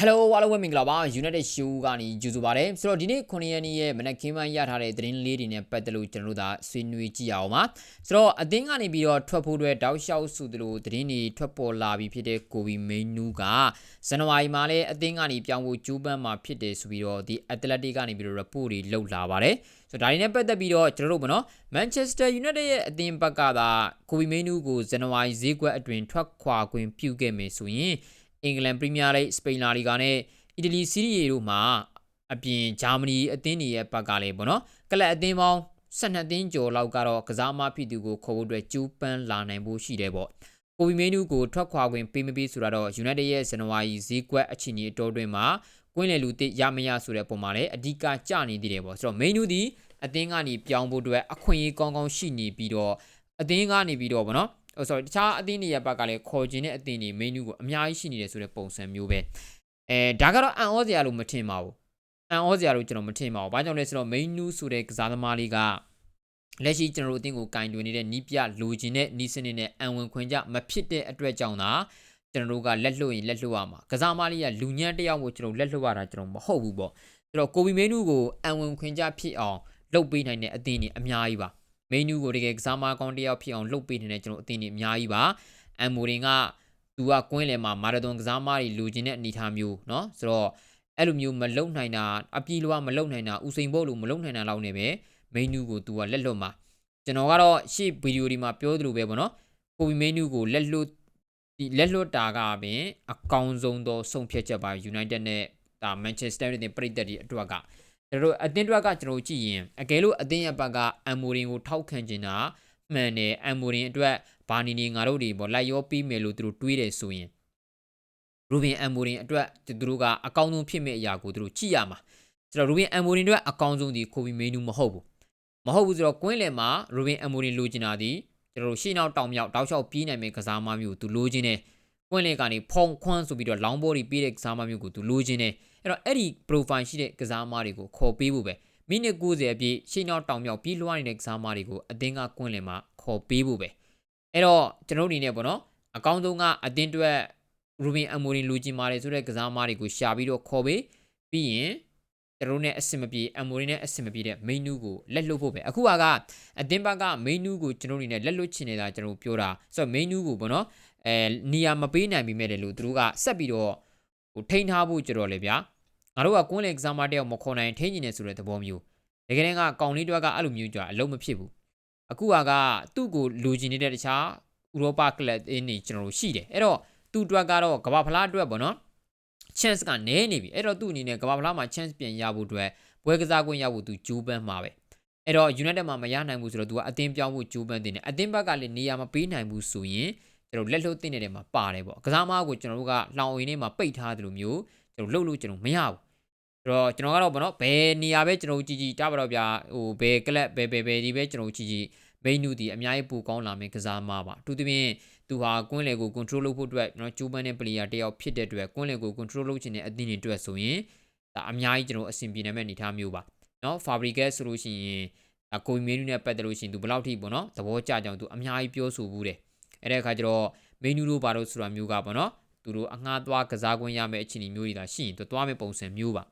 Hello အားလုံးပဲမင်္ဂလာပါ United Show ကနေကြိုဆိုပါရစေဆိုတော့ဒီနေ့9ရက်နေ့ရဲ့မနက်ခင်းပိုင်းရထားတဲ့သတင်းလေးတွေနဲ့ပတ်သက်လို့ကျွန်တော်တို့သာဆွေးနွေးကြည့်ရအောင်ပါဆိုတော့အသင်းကနေပြီးတော့ထွက်ဖို့အတွက်တောက်လျှောက်ဆိုသလိုသတင်းတွေထွက်ပေါ်လာပြီးဖြစ်တဲ့ကိုဗီမိန်နူးကဇန်နဝါရီမှာလည်းအသင်းကနေပြောင်းဖို့ကြိုးပမ်းမှာဖြစ်တယ်ဆိုပြီးတော့ဒီ Athletic ကနေပြီးတော့ report တွေလုပ်လာပါတယ်ဆိုတော့ဒါတွေနဲ့ပတ်သက်ပြီးတော့ကျွန်တော်တို့မနော် Manchester United ရဲ့အသင်းဘက်ကသာကိုဗီမိန်နူးကိုဇန်နဝါရီဈေးကွက်အတွင်းထွက်ခွာခွင့်ပြုခဲ့မယ်ဆိုရင် အင်္ဂလန်ပရီးမီးယားလိဂ်စပိန်လာလီဂါနဲ့အီတလီစီးရီးတို့မှာအပြင်ဂျာမနီအသင်းတွေရဲ့ဘက်ကလည်းပေါ့နော်ကလပ်အသင်းပေါင်း12သင်းကျော်လောက်ကတော့ကစားမဖြစ်သူကိုခေါ်ဖို့အတွက်ကြိုးပမ်းလာနိုင်ဖို့ရှိတယ်ပေါ့ကိုဗီမင်းနူကိုထွက်ခွာခွင့်ပေးမပေးဆိုတာတော့ United ရဲ့ဇန်နဝါရီဈေးကွက်အချိန်ကြီးအတော်တွင်မှာကွင်းလယ်လူတစ်ရမရဆိုတဲ့ပုံမှာလည်းအဓိကကြနေသေးတယ်ပေါ့ဆိုတော့မင်းနူဒီအသင်းကနေပြောင်းဖို့အတွက်အခွင့်အရေးကောင်းကောင်းရှိနေပြီးတော့အသင်းကနေပြီးတော့ဗောနော် ဟို sorry တခြားအသင်းတွေရဲ့ဘက်ကလည်းခေါ်ခြင်းတဲ့အသင်းတွေမင်းနူကိုအများကြီးရှိနေတယ်ဆိုတဲ့ပုံစံမျိုးပဲအဲဒါကတော့အန်ဩစရာလို့မထင်ပါဘူးအန်ဩစရာလို့ကျွန်တော်မထင်ပါဘူးဘာကြောင့်လဲဆိုတော့ main news ဆိုတဲ့ကစားသမားလေးကလက်ရှိကျွန်တော်တို့အသင်းကိုကင်တွင်နေတဲ့နီးပြလိုချင်တဲ့နီးစနစ်နဲ့အံဝင်ခွင်ကြမဖြစ်တဲ့အတွက်ကြောင့်သာကျွန်တော်တို့ကလက်လွတ်ရင်လက်လွတ်ရမှာကစားမလေးကလူညံ့တယောက်ကိုကျွန်တော်လက်လွတ်ရတာကျွန်တော်မဟုတ်ဘူးပေါ့ဆိုတော့ကိုဗီမေနူကိုအံဝင်ခွင်ကြဖြစ်အောင်လုပ်ပေးနိုင်တဲ့အသင်းတွေအများကြီးပါ မေနူကိုတကယ်ကစားမကောင်းတယောက်ဖြစ်အောင်လုပ်ပေးနေတဲ့ကျွန်တော်အသင်းတွေအများကြီးပါအမ်မိုရင်ကသူကကွင်းလယ်မှာမာရသွန်ကစားမတွေလူကျင်တဲ့အနေအထားမျိုးเนาะဆိုတော့အဲ့လိုမျိုးမလုံနိုင်တာအပြေလိုကမလုံနိုင်တာဥစိန်ဘုတ်လိုမလုံနိုင်တာလောက်နေပဲမိနူကိုသူကလက်လွတ်မှာကျွန်တော်ကတော့ရှေ့ဗီဒီယိုဒီမှာပြောသလိုပဲပေါ့နော်ကိုဗီမိနူကိုလက်လွတ်ဒီလက်လွတ်တာကပင်အကောင်ဆုံးသောဆုံးဖြတ်ချက်ပါ United နဲ့ဒါ Manchester United ပြည်သက်တွေအတွက်က ကျွန်တော်တို့အသင်းအတွက်ကကျွန်တော်ကြည့်ရင်အကယ်လို့အသင်းရဲ့ဘက်ကအမ်မိုရင်ကိုထောက်ခံနေတာမှန်တယ်အမ်မိုရင်အတွက်ဘာနီနီငါတို့တွေပေါ့လိုက်ရောပြီးမယ်လို့သူတို့တွေးတယ်ဆိုရင်ရူဘင်အမ်မိုရင်အတွက်သူတို့ကအကောင်းဆုံးဖြစ်မဲ့အရာကိုသူတို့ကြည့်ရမှာဆိုတော့ရူဘင်အမ်မိုရင်အတွက်အကောင်းဆုံးဒီကိုဗီမေနူမဟုတ်ဘူးမဟုတ်ဘူးဆိုတော့ကွင်းလယ်မှာရူဘင်အမ်မိုရင်လိုချင်တာဒီကျွန်တော်တို့ရှေ့နောက်တောင်မြောက်တောက်လျှောက်ပြေးနိုင်မယ့်ကစားမမျိုးသူလိုချင်တယ် ကွင်းလယ်ကနေဖုံခွန်းဆိုပြီးတော့လောင်းဘောတွေပြေးတဲ့ကစားမမျိုးကိုသူလိုချင်တယ်အဲ့တော့အဲ့ဒီ profile ရှိတဲ့ကစားမတွေကိုခေါ်ပေးဖို့ပဲမိနစ်90အပြည့်ရှေ့နောက်တောင်မြောက်ပြေးလွှားနေတဲ့ကစားမတွေကိုအသင်းကကွင်းလယ်မှာခေါ်ပေးဖို့ပဲအဲ့တော့ကျွန်တော်တို့အနေနဲ့ပေါ့နော်အကောင်းဆုံးကအတင်းတွက်ရူဘင်အမိုရင်လူကြီးမာတယ်ဆိုတဲ့ကစားသမားတွေကိုရှာပြီးတော့ခေါ်ပေးပြီးရင် ကျွန်တော်နဲ့အဆင်မပြေအမိုရင်နဲ့အဆင်မပြေတဲ့မိန်နူးကိုလက်လွတ်ဖို့ပဲအခုကအတင်းဘက်ကမိန်နူးကိုကျွန်တော်အနေနဲ့လက်လွတ်ချင်နေတာကျွန်တော်ပြောတာဆိုတော့မိန်နူးကိုပေါ့နော်အဲနေရာမပေးနိုင်ပြီမဲ့တယ်လို့သူတို့ကဆက်ပြီးတော့ဟိုထိန်းထားဖို့ကြတော့လေဗျာငါတို့ကကွန်းလေကစားမတယောက်မခေါ်နိုင်ထိန်းကျင်နေဆိုတဲ့သဘောမျိုးတကယ်တမ်းကကောင်လေးတွေကအဲ့လိုမျိုးကြအလုံးမဖြစ်ဘူးအခုကသူ့ကိုလူချင်နေတဲ့တခြားဥရောပကလပ်အင်းနေကျွန်တော်တို့ရှိတယ်အဲ့တော့သူ့အတွက်ကတော့ကမ္ဘာဖလားအတွက်ပေါ့နော် chance ကနည်းနေပြီအဲ့တော့သူ့အနေနဲ့ကမ္ဘာဖလားမှာ chance ပြန်ရဖို့အတွက်ပွဲကစားခွင့်ရဖို့သူကြိုးပမ်းမှာပဲအဲ့တော့ United မှာမရနိုင်ဘူးဆိုတော့သူကအသင်းပြောင်းဖို့ကြိုးပမ်းတင်တယ်အသင်းဘက်ကလည်းနေရာမပေးနိုင်ဘူးဆိုရင်ကျွန်တော်လက်လှုပ်တင်နေတဲ့မှာပါတယ်ပေါ့ကစားမကိုကျွန်တော်တို့ကလောင်အိမ်ထဲမှာပိတ်ထားတယ်လို့မျိုးကျွန်တော်လှုပ်လို့ကျွန်တော်မရဘူးဆိုတော့ကျွန်တော်ကတော့ဗောနော်ဘယ်နေရာပဲကျွန်တော်ကြည်ကြည်တားပါတော့ဗျာဟိုဘယ်ကလပ်ဘယ်ဘယ်ဘယ်ဒီပဲကျွန်တော်ကြည်ကြည် မိန်နူဒီအများကြီးပိုကောင်းလာမယ်ကစားမပါအထူးသဖြင့်သူဟာကွင်းလေကို control လုပ်ဖို့အတွက်နော်ဂျိုးပန်းတဲ့ player တယောက်ဖြစ်တဲ့အတွက်ကွင်းလေကို control လုပ်ချင်တဲ့အသင်းတွေအတွက်ဆိုရင်ဒါအများကြီးကျွန်တော်အဆင်ပြေနိုင်မဲ့အနေအထားမျိုးပါနော် Fabregas ဆိုလို့ရှိရင်အကိုမီနူနဲ့ပတ်သက်လို့ရှိရင်သူဘယ်လောက်ထိပေါ့နော်သဘောကျကြောင်သူအများကြီးပြောဆိုဘူးတယ်အဲ့တဲ့အခါကျတော့မီနူတို့ဘာလို့ဆိုတာမျိုးကပေါ့နော်သူတို့အငှားသွားကစားခွင့်ရမယ့်အခြေအနေမျိုးတွေသာရှိရင်သူသွားမယ့်ပုံစံမျိုးပါ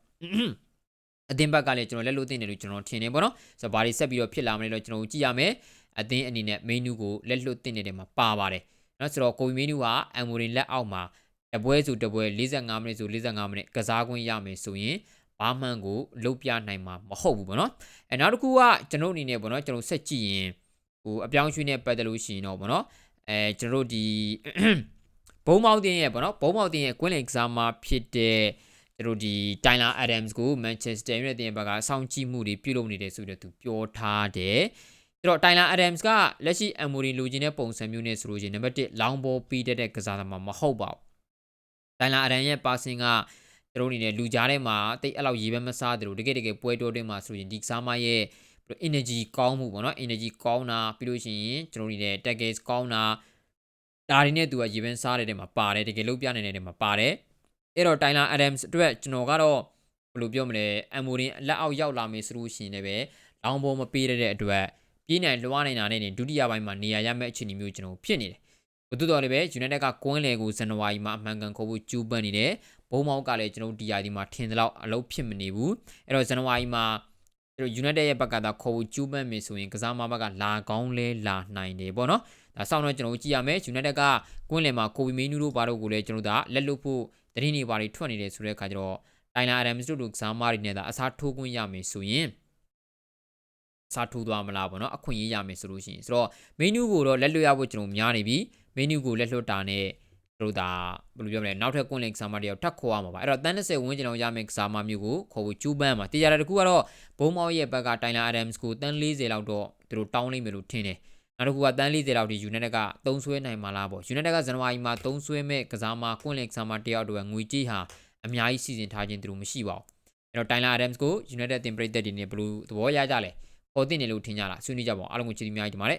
အသင်းဘက်ကလည်းကျွန်တော်လက်လို့သိနေလို့ကျွန်တော်ထင်နေပေါ့နော်ဆိုတော့ဘာတွေဆက်ပြီးတော့ဖြစ်လာမလဲတော့ကျွန်တော်ကြည့်ရမယ်အသင်းအနေနဲ့မီနူကိုလက်လွတ်သိနေတဲ့မှာပါပါတယ်နော်ဆိုတော့ကိုမီနူကအမ်မိုရင်လက်အောက်မှာတပွဲဆိုတပွဲ45မိနစ်ဆို45မိနစ်ကစားခွင့်ရမယ်ဆိုရင်ဘာမှန်ကိုလုတ်ပြနိုင်မှာမဟုတ်ဘူးပေါ့နော်အဲနောက်တစ်ခုကကျွန်တော်အနေနဲ့ပေါ့နော်ကျွန်တော်ဆက်ကြည့်ရင်ဟိုအပြောင်းရွှေ့နဲ့ပတ်သက်လို့ရှိရင်တော့ပေါ့နော်အဲကျွန်တော်တို့ဒီဘုံမောက်တင်ရဲ့ပေါ့နော်ဘုံမောက်တင်ရဲ့ကွင်းလင်ကစားမှာဖြစ်တဲ့ ကျွန်တော်ဒီ Tyler Adams ကို Manchester United ရဲ့ဘက်ကစောင့်ကြည့်မှုတွေပြုလုပ်နေတယ်ဆိုတော့သူပြောထားတယ်အဲ့တော့ Tyler Adams ကလက်ရှိ Amorim လိုချင်တဲ့ပုံစံမျိုးနဲ့ဆိုလို့ရှိရင်နံပါတ်1လောင်းဘောပြီးတတ်တဲ့ကစားသမားမဟုတ်ပါဘူး။ Tyler Adams ရဲ့ passing ကတို့အနေနဲ့လူကြားထဲမှာတိတ်အဲ့လောက်ရေးပဲမစားတယ်လို့တကယ်တကယ်ပွဲတော်တွင်းမှာဆိုရင်ဒီကစားမရဲ့ energy ကောင်းမှုပေါ့နော် energy ကောင်းတာပြီးလို့ရှိရင်ကျွန်တော်တို့နေတဲ့ tackles ကောင်းတာဒါတွေနဲ့သူကရေပန်းစားတဲ့ထဲမှာပါတယ်တကယ်လို့ပြနေတဲ့ထဲမှာပါတယ် အဲ့တော့ Tyler Adams အတွက်ကျွန်တော်ကတော့ဘယ်လိုပြောမလဲ Amorim လက်အောက်ရောက်လာမယ်ဆိုလို့ရှိရင်လည်းလောင်းဘောမပေးတဲ့အတွက်ပြေးနိုင်လွှားနိုင်တာနဲ့ဒုတိယပိုင်းမှာနေရာရမယ့်အခြေအနေမျိုးကျွန်တော်ဖြစ်နေတယ်။ဘသူတော်လည်းပဲ United ကကွင်းလေကိုဇန်နဝါရီမှာအမှန်ကန်ခေါ်ဖို့ကြိုးပမ်းနေတယ်ဘုံမောက်ကလည်းကျွန်တော်တို့ဒီယာဒီမှာထင်သလောက်အလုပ်ဖြစ်မနေဘူးအဲ့တော့ဇန်နဝါရီမှာကျွန်တော် United ရဲ့ဘက်ကသာခေါ်ဖို့ကျူးပန်းမယ်ဆိုရင်ကစားမဘက်ကလာကောင်းလဲလာနိုင်တယ်ပေါ့နော်ဒါဆောင်းတော့ကျွန်တော်တို့ကြည့်ရမယ် United ကကွင်းလယ်မှာကိုဗီမင်းနူတို့ဘာတို့ကိုလည်းကျွန်တော်တို့ကလက်လွတ်ဖို့ တတိနေပါတွေထွက်နေတယ်ဆိုတဲ့အခါကျတော့တိုင်လာအဒမ်စ်တို့လိုကစားမတွေနဲ့သာအစားထိုးခွင့်ရမယ်ဆိုရင်စားထိုးသွားမလားပေါ့နော်အခွင့်အရေးရမယ်ဆိုလို့ရှိရင်ဆိုတော့ menu ကိုတော့လက်လွတ်ရဖို့ကျွန်တော်များနေပြီ menu ကိုလက်လွတ်တာနဲ့တို့ဒါဘယ်လိုပြောမလဲနောက်ထပ်ကွန်လင်ကစားမတယောက်ထပ်ခေါ်ရမှာပါအဲ့တော့တန်း30ဝန်းကျင်အောင်ရမယ်ကစားမမျိုးကိုခေါ်ဖို့ကျူးပန်းမှာတရားတကူကတော့ဘုံမောက်ရဲ့ဘက်ကတိုင်လာအဒမ်စ်ကိုတန်း40လောက်တော့သူတို့တောင်းလိမ့်မယ်လို့ထင်တယ် နောက်တစ်ခုကတန်း40လောက်ဒီ United ကသုံးဆွဲနိုင်မှာလားပေါ့ United ကဇန်နဝါရီမှာသုံးဆွဲမဲ့ကစားမကွန်လင်ကစားမတယောက်တော့ငွေကြေးဟာအများကြီးစီစဉ်ထားခြင်းသူတို့မရှိပါဘူးအဲ့တော့တိုင်လာအဒမ်စ်ကို United တင်ပရိသတ်တွေနဲ့ဘယ်လိုသဘောရကြလဲပေါ်တင်တယ်လို့ထင်ကြလားဆွေးနွေးကြပါဦးအားလုံးကိုချစ်ပြီးအများကြီးဒီမှာလေ